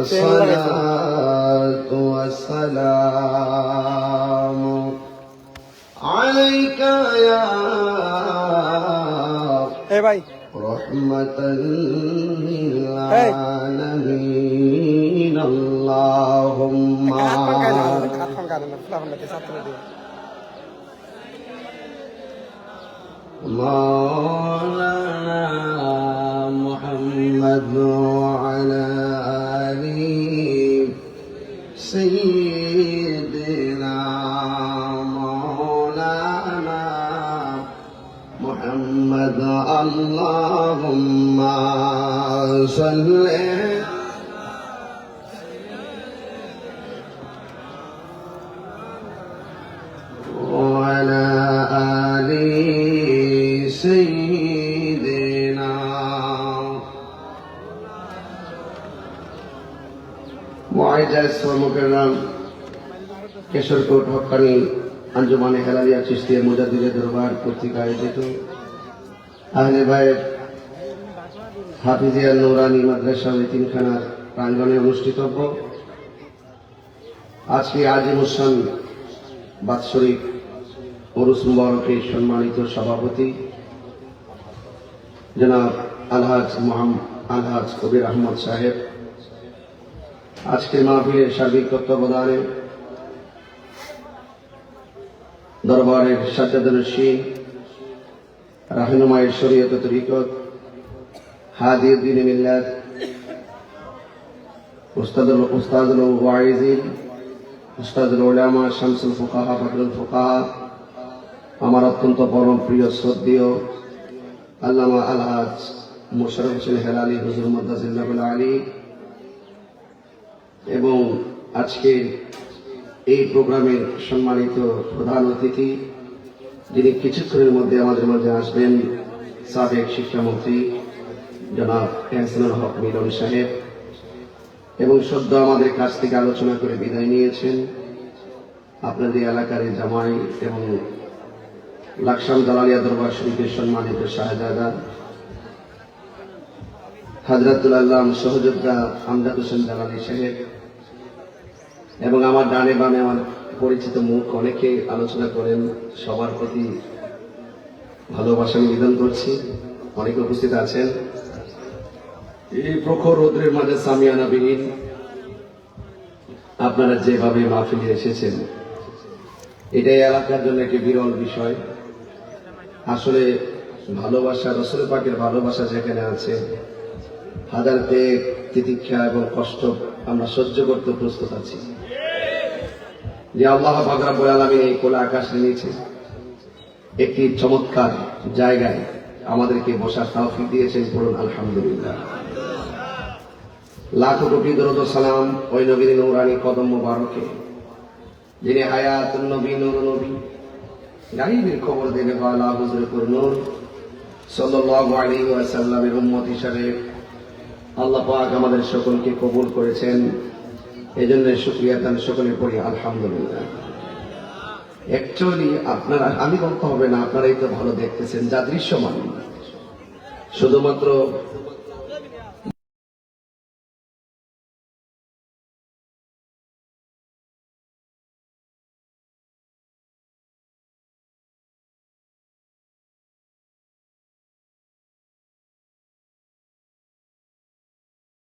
الصلاة والسلام عليك يا رحمة للعالمين اللهم اللهم سيدنا مولانا محمد. اللهم صل. وعلى آل سيدنا জায়েজ কর্মকের নাম কেশরকোট, হকানি, আঞ্জুমানে, হেলালিয়া চিস্তি মুজাদিরে দরবার পত্রিকা আয়োজিত। আহলে ভাইয়ের হাফিজিয়া নৌরানি মাদ্রাসা তিনখানার প্রাঙ্গনে অনুষ্ঠিতব্য। আজকে আজিম হোসেন বাৎসরিক পরুষ মুবারকের সম্মানিত সভাপতি। জনাব আলহাজ মোহাম্মদ আলহাজ কবির আহমদ সাহেব আজকের মাহফিলের সার্বিক তত্ত্বাবধানে দরবারের সাজ্জাদুলসী রাহিনুমায়ের শরীয়ত তরিকত হাদিউদ্দিন মিল্লাত, উস্তাদুল উস্তাদুল ওয়াইজিন, উস্তাদুল উলামা শামসুল ফুকাহা, ফখরুল ফুকাহা, আমার অত্যন্ত পরম প্রিয়, শ্রদ্ধেয় আল্লামা আলহাজ মোশারফ হোসেন হেলালি, হুজুর মদ্দাজিল্লাহুল আলী এবং আজকের এই প্রোগ্রামের সম্মানিত প্রধান অতিথি, যিনি কিছুক্ষণের মধ্যে আমাদের মধ্যে আসবেন, সাবেক শিক্ষামন্ত্রী জনাব এহসানুল হক মিলন সাহেব, এবং সদ্য আমাদের কাছ থেকে আলোচনা করে বিদায় নিয়েছেন। আপনাদের এলাকার জামাই এবং লাকসাম দালালিয়া দরবার শরীফের সম্মানিত শাহজাদা হাজরাতুল আল্লাহ সহযোদ্ধা আমজাদ হোসেন দালালি সাহেব এবং আমার ডানে বামে আমার পরিচিত মুখ, অনেকে আলোচনা করেন, সবার প্রতি ভালোবাসা নিবেদন করছি। অনেকে উপস্থিত আছেন। এই প্রখর রৌদ্রের মাঝে সামিয়ানাবিহীন আপনারা যেভাবে মাহফিলে এসেছেন, এটাই এলাকার জন্য একটি বিরল বিষয়। আসলে ভালোবাসা, রসুল পাকের ভালোবাসা যেখানে আছে হাজার ত্যাগ তিতিক্ষা এবং কষ্ট আমরা সহ্য করতে প্রস্তুত আছি। যে আল্লাহ বাগরাবুল আলমিন এই কোলা আকাশ নিয়েছে, একটি চমৎকার জায়গায় আমাদেরকে বসার তাওফিক দিয়েছেন বলুন আলহামদুলিল্লাহ। লাখো কোটি দরদ সালাম ওই নবীর নৌরানি কদম মোবারকে, যিনি হায়াত নবী, নূর নবী। গাইবের খবর দেবে বালা হুজুর পুর নূর। সাল্লাল্লাহু আলাইহি ওয়াসাল্লামের উম্মত হিসাবে আল্লাহ পাক আমাদের সকলকে কবুল করেছেন। এই জন্য শুক্রিয়া দান সকলে পড়ি আলহামদুলিল্লাহ। অ্যাকচুয়ালি আপনারা, আমি বলতে হবে না, আপনারাই তো ভালো দেখতেছেন, যা দৃশ্যমান। শুধুমাত্র